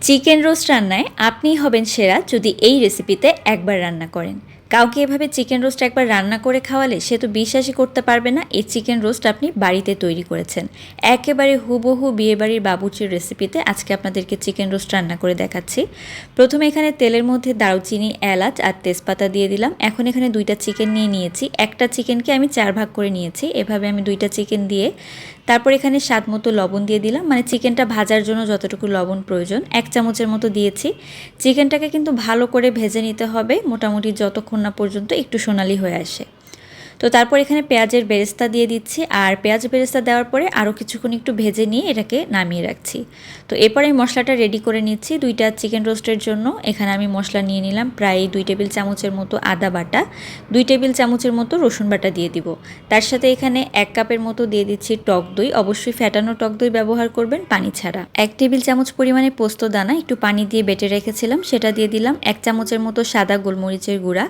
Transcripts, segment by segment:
Chicken roast রান্নায় আপনিই হবেন সেরা যদি এই রেসিপিতে একবার রান্না করেন। কাউকে এভাবে চিকেন রোস্ট একবার রান্না করে খাওয়ালে সে তো বিশ্বাসই করতে পারবে না, এই চিকেন রোস্ট আপনি বাড়িতে তৈরি করেছেন। একেবারে হুবহু বিয়েবাড়ির বাবুচির রেসিপিতে আজকে আপনাদেরকে চিকেন রোস্ট রান্না করে দেখাচ্ছি। প্রথমে এখানে তেলের মধ্যে দারুচিনি, এলাচ আর তেজপাতা দিয়ে দিলাম। এখন এখানে দুইটা চিকেন নিয়ে নিয়েছি। একটা চিকেনকে আমি চার ভাগ করে নিয়েছি। এভাবে আমি দুইটা চিকেন দিয়ে তারপর এখানে স্বাদ মতো লবণ দিয়ে দিলাম। মানে চিকেনটা ভাজার জন্য যতটুকু লবণ প্রয়োজন, এক চামচের মতো দিয়েছি। চিকেনটাকে কিন্তু ভালো করে ভেজে নিতে হবে। মোটামুটি যতক্ষণ না পর্যন্ত একটু সোনালি হয়ে আসে। তো তারপর এখানে পেঁয়াজের বেরেস্তা দিয়ে দিচ্ছি আর পেঁয়াজ বেরেস্তা দেওয়ার পরে আরও কিছুক্ষণ একটু ভেজে নিয়ে এটাকে নামিয়ে রাখছি। তো এরপরে আমি মশলাটা রেডি করে নিচ্ছি দুইটা চিকেন রোস্টের জন্য। এখানে আমি মশলা নিয়ে নিলাম প্রায় দুই টেবিল চামচের মতো আদা বাটা। দুই টেবিল চামচের মতো রসুন বাটা দিয়ে দিব। তার সাথে এখানে এক কাপের মতো দিয়ে দিচ্ছি টক দই। অবশ্যই ফ্যাটানো টক দই ব্যবহার করবেন পানি ছাড়া। এক টেবিল চামচ পরিমাণে পোস্ত দানা, একটু পানি দিয়ে বেটে রেখেছিলাম, সেটা দিয়ে দিলাম। এক চামচের মতো সাদা গোলমরিচের গুঁড়া,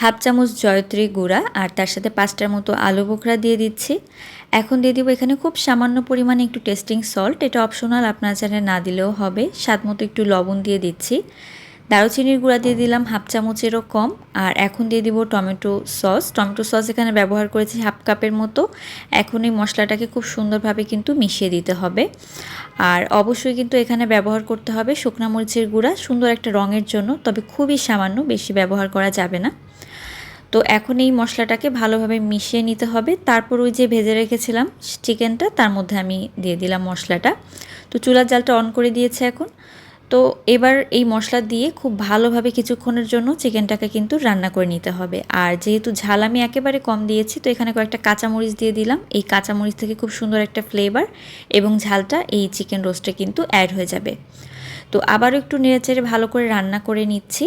হাফ চামচ জয়ত্রী গুঁড়া আর তার সাথে পাঁচটার মতো আলু বোখরা দিয়ে দিচ্ছি। এখন দিয়ে দিব এখানে খুব সামান্য পরিমাণে একটু টেস্টিং সল্ট। এটা অপশনাল, আপনার চ্যানেলে না দিলেও হবে। স্বাদ মতো একটু লবণ দিয়ে দিচ্ছি। দারুচিনির গুঁড়া দিয়ে দিলাম হাফ চামচেরও কম। আর এখন দিয়ে দিব টমেটো সস। টমেটো সস এখানে ব্যবহার করেছি হাফ কাপের মতো। এখন এই মশলাটাকে খুব সুন্দরভাবে কিন্তু মিশিয়ে দিতে হবে। আর অবশ্যই কিন্তু এখানে ব্যবহার করতে হবে শুকনা মরিচের গুঁড়া। সুন্দর একটা রঙের জন্য, তবে খুবই সামান্য, বেশি ব্যবহার করা যাবে না। তো এখন এই মশলাটাকে ভালোভাবে মিশিয়ে নিতে হবে। তারপর ওই যে ভেজে রেখেছিলাম চিকেনটা, তার মধ্যে আমি দিয়ে দিলাম মশলাটা। তো চুলার জালটা অন করে দিয়েছে এখন। তো এবার এই মশলা দিয়ে খুব ভালোভাবে কিছুক্ষণের জন্য চিকেনটাকে কিন্তু রান্না করে নিতে হবে। আর যেহেতু ঝাল আমি একেবারে কম দিয়েছি, তো এখানে কয়েকটা কাঁচামরিচ দিয়ে দিলাম। এই কাঁচামরিচ থেকে খুব সুন্দর একটা ফ্লেভার এবং ঝালটা এই চিকেন রোস্টে কিন্তু অ্যাড হয়ে যাবে। তো আবারও একটু নেড়েচেড়ে ভালো করে রান্না করে নিচ্ছি।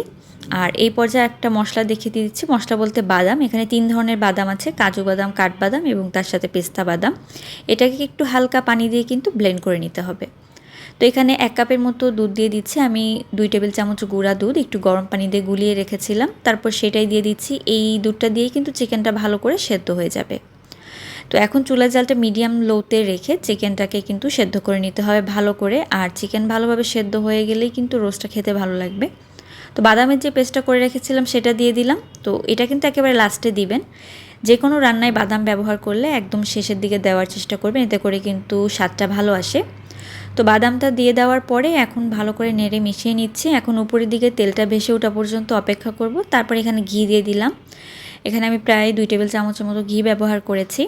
আর এই পর্যায়ে একটা মশলা দেখিয়ে দিয়ে দিচ্ছি। মশলা বলতে বাদাম। এখানে তিন ধরনের বাদাম আছে। কাজু বাদাম, কাঠবাদাম এবং তার সাথে পেস্তা বাদাম। এটাকে একটু হালকা পানি দিয়ে কিন্তু ব্লেন্ড করে নিতে হবে। তো এখানে এক কাপের মতো দুধ দিয়ে দিচ্ছি। আমি দুই টেবিল চামচ গুঁড়া দুধ একটু গরম পানি দিয়ে গুলিয়ে রেখেছিলাম। তারপর সেটাই দিয়ে দিচ্ছি। এই দুধটা দিয়ে কিন্তু চিকেনটা ভালো করে সেদ্ধ হয়ে যাবে। তো এখন চুলার জালটা মিডিয়াম লোতে রেখে চিকেনটাকে কিন্তু সেদ্ধ করে নিতে হবে ভালো করে। আর চিকেন ভালোভাবে সেদ্ধ হয়ে গেলেই কিন্তু রোস্টটা খেতে ভালো লাগবে। তো বাদামের যে পেস্টটা করে রেখেছিলাম সেটা দিয়ে দিলাম। তো এটা কিন্তু একেবারে লাস্টে দিবেন। যে কোনো রান্নায় বাদাম ব্যবহার করলে একদম শেষের দিকে দেওয়ার চেষ্টা করবেন, এতে করে কিন্তু স্বাদটা ভালো আসে। তো বাদামটা দিয়ে দেওয়ার পরে এখন ভালো করে নেড়ে মিশিয়ে নিচ্ছি। এখন উপরের দিকে তেলটা ভেসে ওঠা পর্যন্ত অপেক্ষা করব। তারপর এখানে ঘি দিয়ে দিলাম। এখানে আমি প্রায় দুই টেবিল চামচের মতো ঘি ব্যবহার করেছি।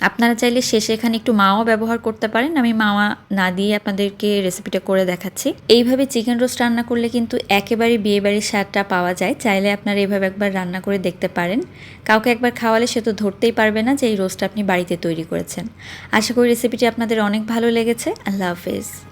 আপনারা চাইলে শেষে এখানে একটু মাওয়া ব্যবহার করতে পারেন। আমি মাওয়া না দিয়ে আপনাদেরকে রেসিপিটা করে দেখাচ্ছি। এইভাবে চিকেন রোস্ট রান্না করলে কিন্তু একেবারে বিয়েবাড়ির স্বাদটা পাওয়া যায়। চাইলে আপনারা এভাবে একবার রান্না করে দেখতে পারেন। কাউকে একবার খাওয়ালে সে তো ধরতেই পারবে না যে এই রোস্টটা আপনি বাড়িতে তৈরি করেছেন। আশা করি রেসিপিটি আপনাদের অনেক ভালো লেগেছে। আল্লাহ হাফেজ।